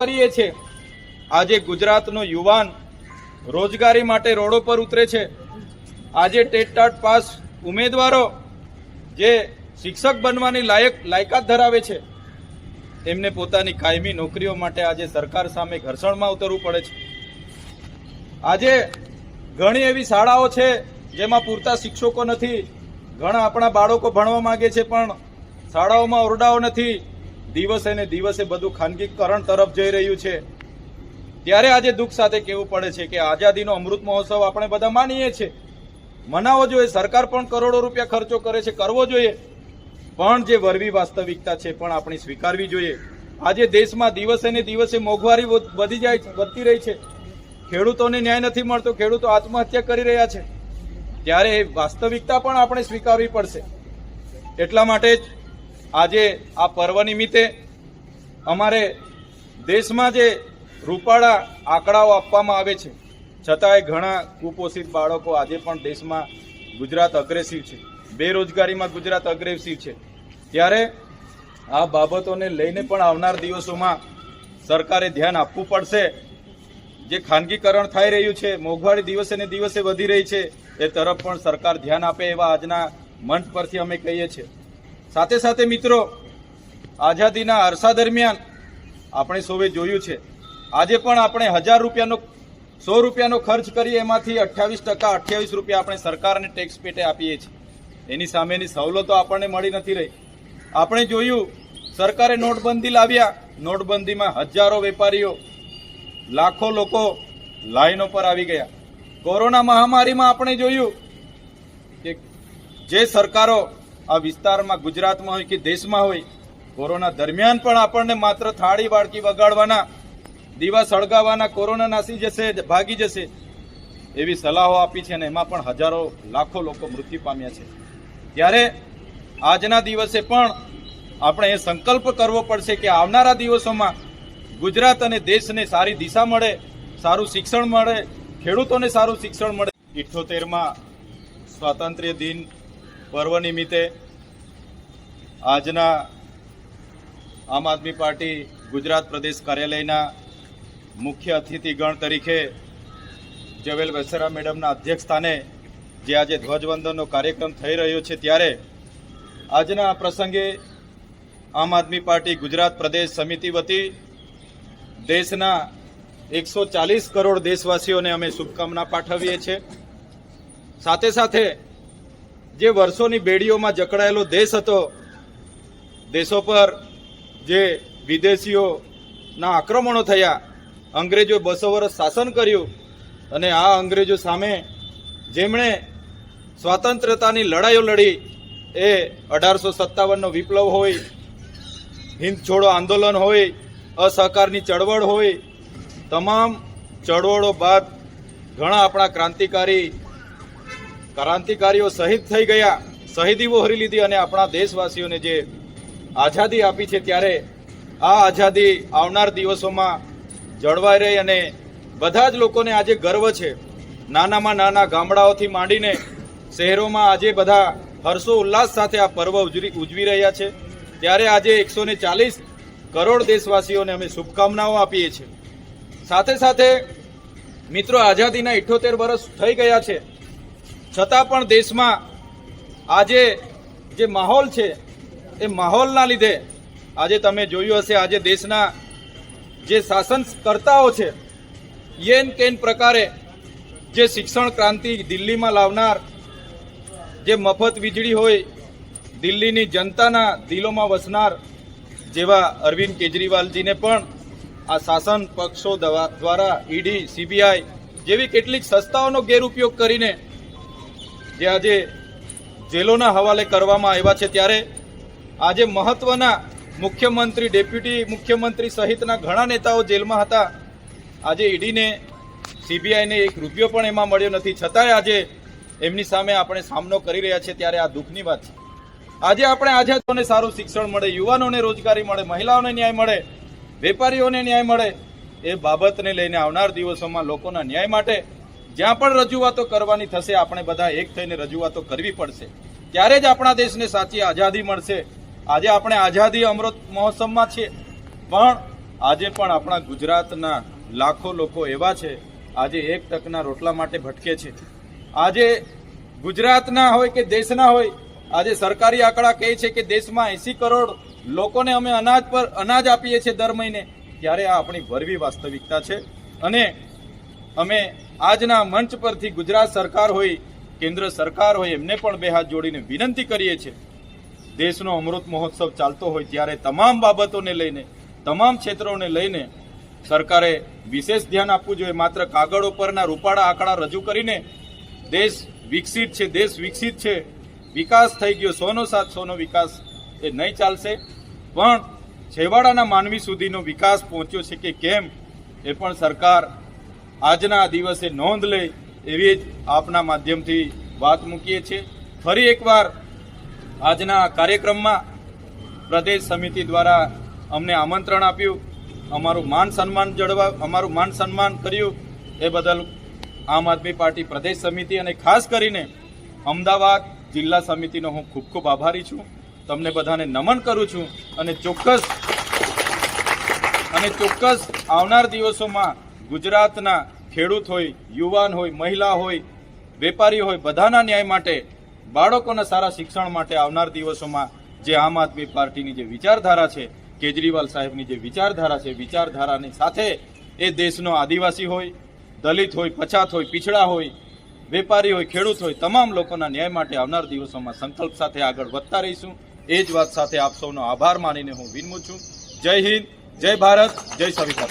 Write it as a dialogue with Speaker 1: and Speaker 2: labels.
Speaker 1: જોઈએ છીએ. આજે ગુજરાતનો યુવાન રોજગારી માટે રોડો પર ઉતરે છે. આજે ટેટટાટ પાસ ઉમેદવારો જે શિક્ષક બનવાની લાયક લાયકાત ધરાવે છે એમને પોતાની કાયમી નોકરીઓ માટે આજે સરકાર સામે ઘર્ષણમાં ઉતરવું પડે છે. આજે ઘણી એવી શાળાઓ છે જેમાં પૂરતા શિક્ષકો નથી. ઘણા આપણા બાળકો ભણવા માગે છે, પણ શાળાઓમાં ઓરડાઓ નથી. દિવસે ને દિવસે બધું ખાનગીકરણ તરફ જઈ રહ્યું છે. ત્યારે આજે દુઃખ સાથે કહેવું પડે છે કે આઝાદીનો અમૃત મહોત્સવ આપણે બધા માનીએ છીએ. મનાવવો જોઈએ, સરકાર પણ કરોડો રૂપિયા ખર્ચો કરે છે, કરવો જોઈએ. પણ જે વરવી વાસ્તવિકતા છે પણ આપણે સ્વીકારવી જોઈએ. આજે દેશમાં દિવસે ને દિવસે મોંઘવારી વધી જાય છે, વધતી રહી છે. ખેડૂતોને ન્યાય નથી મળતો, ખેડૂતો આત્મહત્યા કરી રહ્યા છે. ત્યારે એ વાસ્તવિકતા પણ આપણે સ્વીકારવી પડશે. એટલા માટે જ આજે આ પર્વ નિમિત્તે અમારે દેશમાં જે રૂપાળા આંકડાઓ આપવામાં આવે છે, છતાંય ઘણા કુપોષિત બાળકો આજે પણ દેશમાં ગુજરાત અગ્રેસિવ છે, બેરોજગારીમાં ગુજરાત અગ્રેસિવ છે. ત્યારે આ બાબતોને લઈને પણ આવનાર દિવસોમાં સરકારે ધ્યાન આપવું પડશે. જે ખાનગીકરણ થઈ રહ્યું છે, મોંઘવારી દિવસે ને દિવસે વધી રહી છે, એ તરફ પણ સરકાર ધ્યાન આપે એવા આજના મંચ પરથી અમે કહીએ છીએ. સાથે સાથે મિત્રો, આઝાદીના અરસા દરમિયાન આપણે સૌએ જોયું છે. આજે પણ આપણે હજાર રૂપિયાનો, સો રૂપિયાનો ખર્ચ કરીએ એમાંથી અઠ્યાવીસ ટકા, અઠ્યાવીસ રૂપિયા આપણે સરકારને ટેક્સ પેટે આપીએ છીએ. એની સામેની સવલતો આપણને મળી નથી રહી. આપણે જોયું, સરકારે નોટબંધી લાવ્યા. નોટબંધીમાં હજારો વેપારીઓ, લાખો લોકો લાઈનો પર આવી ગયા. કોરોના મહામારીમાં આપણે જોયું કે જે સરકારો આ વિસ્તારમાં ગુજરાતમાં હોય કે દેશમાં હોય, કોરોના દરમિયાન પણ આપણને માત્ર થાળી વાળકી વગાડવાના દીવા સળગાવવાના કોરોના નાસી જશે, ભાગી જશે એવી સલાહો આપી છે અને એમાં પણ હજારો, લાખો લોકો મૃત્યુ પામ્યા છે. ત્યારે આજના દિવસે પણ આપણે એ સંકલ્પ કરવો પડશે કે આવનારા દિવસોમાં ગુજરાત અને દેશને સારી દિશા મળે, સારું શિક્ષણ મળે, ખેડૂતોને સારું શિક્ષણ મળે. ઇઠ્ઠોતેરમાં સ્વાતંત્ર્ય દિન પર્વ નિમિત્તે આજના આમ આદમી પાર્ટી ગુજરાત પ્રદેશ કાર્યાલયના મુખ્ય અતિથિગણ તરીકે જવેલ વેસરા મેડમના અધ્યક્ષ સ્થાને જે આજે ધ્વજવંદનનો કાર્યક્રમ થઈ રહ્યો છે ત્યારે આજના આ પ્રસંગે આમ આદમી પાર્ટી ગુજરાત પ્રદેશ સમિતિ વતી દેશના એકસો ચાલીસ કરોડ દેશવાસીઓને અમે શુભકામના પાઠવીએ છીએ. સાથે સાથે જે વર્ષોની બેડીઓમાં જકડાયેલો દેશ હતો, દેશો પર જે વિદેશીઓના આક્રમણો થયા, અંગ્રેજો બસો વર્ષ શાસન કર્યું અને આ અંગ્રેજો સામે જેમણે સ્વાતંત્રતાની લડાઈઓ લડી, એ અઢારસો સત્તાવનનો વિપ્લવ હોય હિન્દ છોડો આંદોલન હોય, અસહકારની ચળવળ હોય, તમામ ચળવળો બાદ ઘણા આપણા ક્રાંતિકારી ક્રાંતિકારીઓ શહીદ થઈ ગયા, શહીદી વહોરી લીધી અને આપણા દેશવાસીઓને જે આઝાદી આપી છે ત્યારે આ આઝાદી આવનાર દિવસોમાં જળવાઈ રહી અને બધા જ લોકોને આજે ગર્વ છે. નાનામાં નાના ગામડાઓથી માંડીને શહેરોમાં આજે બધા હર્ષો ઉલ્લાસ સાથે આ પર્વ ઉજવી ઉજવી રહ્યા છે. ત્યારે આજે એકસો ને ચાલીસ કરોડ દેશવાસીઓને અમે શુભકામનાઓ આપીએ છીએ. સાથે સાથે મિત્રો આઝાદીના ઇઠ્ઠોતેર વર્ષ થઈ ગયા છે. છતાં પણ દેશમાં આજે જે માહોલ છે, એ માહોલના લીધે આજે તમે જોયું હશે, આજે દેશના જે શાસનકર્તાઓ છે, યેન કેન પ્રકારે જે શિક્ષણ ક્રાંતિ દિલ્હીમાં લાવનાર, જે મફત વીજળી હોય, દિલ્હીની જનતાના દિલોમાં વસનાર જેવા અરવિંદ કેજરીવાલજીને પણ આ શાસન પક્ષો દવા- દ્વારા ઈડી, સીબીઆઈ જેવી કેટલીક સંસ્થાઓનો ગેરઉપયોગ કરીને જે આજે જેલોના હવાલે કરવામાં આવ્યા છે ત્યારે આજે મહત્વના મુખ્યમંત્રી, ડેપ્યુટી મુખ્યમંત્રી સહિતના ઘણા નેતાઓ જેલમાં હતા. આજે ઈડીને, સીબીઆઈને એક રૂપિયો પણ એમાં મળ્યો નથી. છતાંય આજે એમની સામે આપણે સામનો કરી રહ્યા છીએ ત્યારે આ દુઃખની વાત છે. આજે આપણે આઝાદોને સારું શિક્ષણ મળે, યુવાનોને રોજગારી મળે, મહિલાઓને ન્યાય મળે, વેપારીઓને ન્યાય મળે, એ બાબતને લઈને આવનાર દિવસોમાં લોકોના ન્યાય માટે જ્યાં પણ રજૂઆતો કરવાની થશે, આપણે બધા એક થઈને રજૂઆતો કરવી પડશે. ત્યારે જ આપણા દેશને સાચી આઝાદી મળશે. આજે આપણે આઝાદી અમૃત મહોત્સવમાં છીએ. પણ આજે પણ આપણા ગુજરાતના લાખો લોકો એવા છે, આજે એક તકના રોટલા માટે ભટકે છે. આજે ગુજરાતના હોય કે દેશના હોય, આજે સરકારી આંકડા કહે છે કે દેશમાં એસી કરોડ લોકોને અમે અનાજ પર અનાજ આપીએ છીએ દર મહિને. ત્યારે આ આપણી ભરવી વાસ્તવિકતા છે. અને અમે આજના મંચ પરથી ગુજરાત સરકાર હોય, કેન્દ્ર સરકાર હોય, એમને પણ બે હાથ જોડીને વિનંતી કરીએ છીએ. દેશનો અમૃત મહોત્સવ ચાલતો હોય ત્યારે તમામ બાબતોને લઈને, તમામ ક્ષેત્રોને લઈને સરકારે વિશેષ ધ્યાન આપવું જોઈએ. માત્ર કાગળ ઉપરના રૂપાળા આંકડા રજૂ કરીને દેશ વિકસિત છે, દેશ વિકસિત છે. વિકાસ થઈ ગયો, સોનો સાત સોનો વિકાસ એ નહીં ચાલશે. પણ છેવાડાના માનવી સુધીનો વિકાસ પહોંચ્યો છે કે કેમ, એ પણ સરકાર આજના દિવસે નોંધ લે એવી જ આપના માધ્યમથી વાત મૂકીએ છીએ. ફરી એકવાર આજના કાર્યક્રમમાં પ્રદેશ સમિતિ દ્વારા અમને આમંત્રણ આપ્યું. અમારું માન સન્માન જળવા અમારું માન સન્માન કર્યું. એ બદલ આમ આદમી પાર્ટી પ્રદેશ સમિતિ અને ખાસ કરીને અમદાવાદ જિલ્લા સમિતિનો હું ખૂબ ખૂબ આભારી છું. તમને બધાને નમન કરું છું અને ચોક્કસ અને ચોક્કસ આવનાર દિવસોમાં ગુજરાતના ખેડૂત હોય, યુવાન હોય, મહિલા હોય, વેપારી હોય, બધાના ન્યાય માટે, બાળકોના સારા શિક્ષણ માટે આવનાર દિવસોમાં જે આમ આદમી પાર્ટીની જે વિચારધારા છે, કેજરીવાલ સાહેબની જે વિચારધારા છે, વિચારધારાની સાથે એ દેશનો આદિવાસી હોય, દલિત હોય, પછાત હોય, પીછડા હોય, વેપારી હોય, ખેડૂત હોય, તમામ લોકોના ન્યાય માટે આવનાર દિવસોમાં સંકલ્પ સાથે આગળ વધતા રહીશું. એ જ વાત સાથે આપ સૌનો આભાર માનીને હું વિનમું છું. જય હિન્દ, જય ભારત, જય સંવિધાન